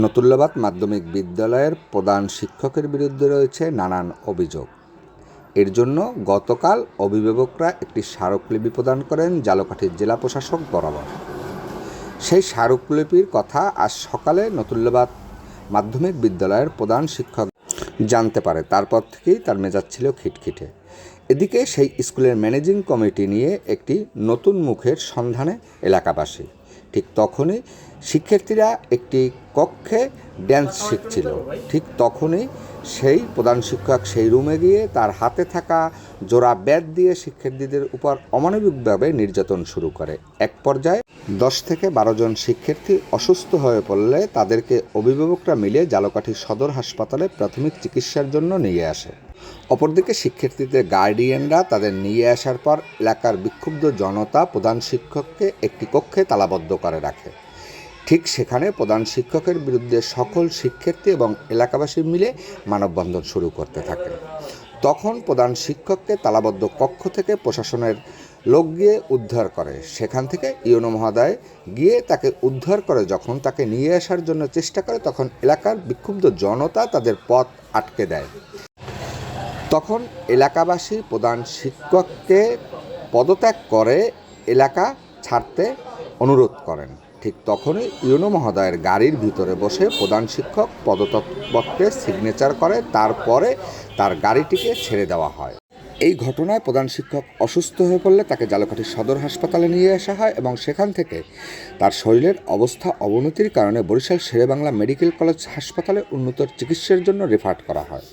নতুল্লাবাদ মাধ্যমিক বিদ্যালয়ের প্রধান শিক্ষকের বিরুদ্ধে রয়েছে নানান অভিযোগ। এর জন্য গতকাল অভিভাবকরা একটি স্মারকলিপি প্রদান করেন জালকাঠির জেলা প্রশাসক বরাবর। সেই স্মারকলিপির কথা আজ সকালে নতুল্লাবাদ মাধ্যমিক বিদ্যালয়ের প্রধান শিক্ষক জানতে পারে। তারপর থেকেই তার মেজাজ ছিল খিটখিটে। এদিকে সেই স্কুলের ম্যানেজিং কমিটি নিয়ে একটি নতুন মুখের সন্ধানে এলাকাবাসী ঠিক তখনই শিক্ষার্থীরা একটি কক্ষে ড্যান্স শিখছিল। ঠিক তখনই সেই প্রধান শিক্ষক সেই রুমে গিয়ে তার হাতে থাকা জোড়া ব্যাট দিয়ে শিক্ষার্থীদের উপর অমানবিকভাবে নির্যাতন শুরু করে। এক পর্যায়ে দশ থেকে বারো জন শিক্ষার্থী অসুস্থ হয়ে পড়লে তাদেরকে অভিভাবকরা মিলে জালকাঠি সদর হাসপাতালে প্রাথমিক চিকিৎসার জন্য নিয়ে আসে। অপরদিকে শিক্ষার্থীদের গার্ডিয়ানরা তাদের নিয়ে আসার পর এলাকার বিক্ষুব্ধ জনতা প্রধান শিক্ষককে একটি কক্ষে তালাবদ্ধ করে রাখে। ঠিক সেখানে প্রধান শিক্ষকের বিরুদ্ধে সকল শিক্ষার্থী এবং এলাকাবাসী মিলে মানববন্ধন শুরু করতে থাকে। তখন প্রধান শিক্ষককে তালাবদ্ধ কক্ষ থেকে প্রশাসনের লোক গিয়ে উদ্ধার করে। সেখান থেকে ইউনো মহোদয় গিয়ে তাকে উদ্ধার করে। যখন তাকে নিয়ে আসার জন্য চেষ্টা করে, তখন এলাকার বিক্ষুব্ধ জনতা তাদের পথ আটকে দেয়। তখন এলাকাবাসী প্রধান শিক্ষককে পদত্যাগ করে এলাকা ছাড়তে অনুরোধ করেন। ঠিক তখনই ইউনো মহোদয়ের গাড়ির ভিতরে বসে প্রধান শিক্ষক পদত্যাগপত্রে সিগনেচার করে, তারপরে তার গাড়িটিকে ছেড়ে দেওয়া হয়। এই ঘটনায় প্রধান শিক্ষক অসুস্থ হয়ে পড়লে তাকে জালকাঠি সদর হাসপাতালে নিয়ে আসা হয় এবং সেখান থেকে তার শরীরের অবস্থা অবনতির কারণে বরিশাল শেরেবাংলা মেডিকেল কলেজ হাসপাতালে উন্নত চিকিৎসার জন্য রেফার করা হয়।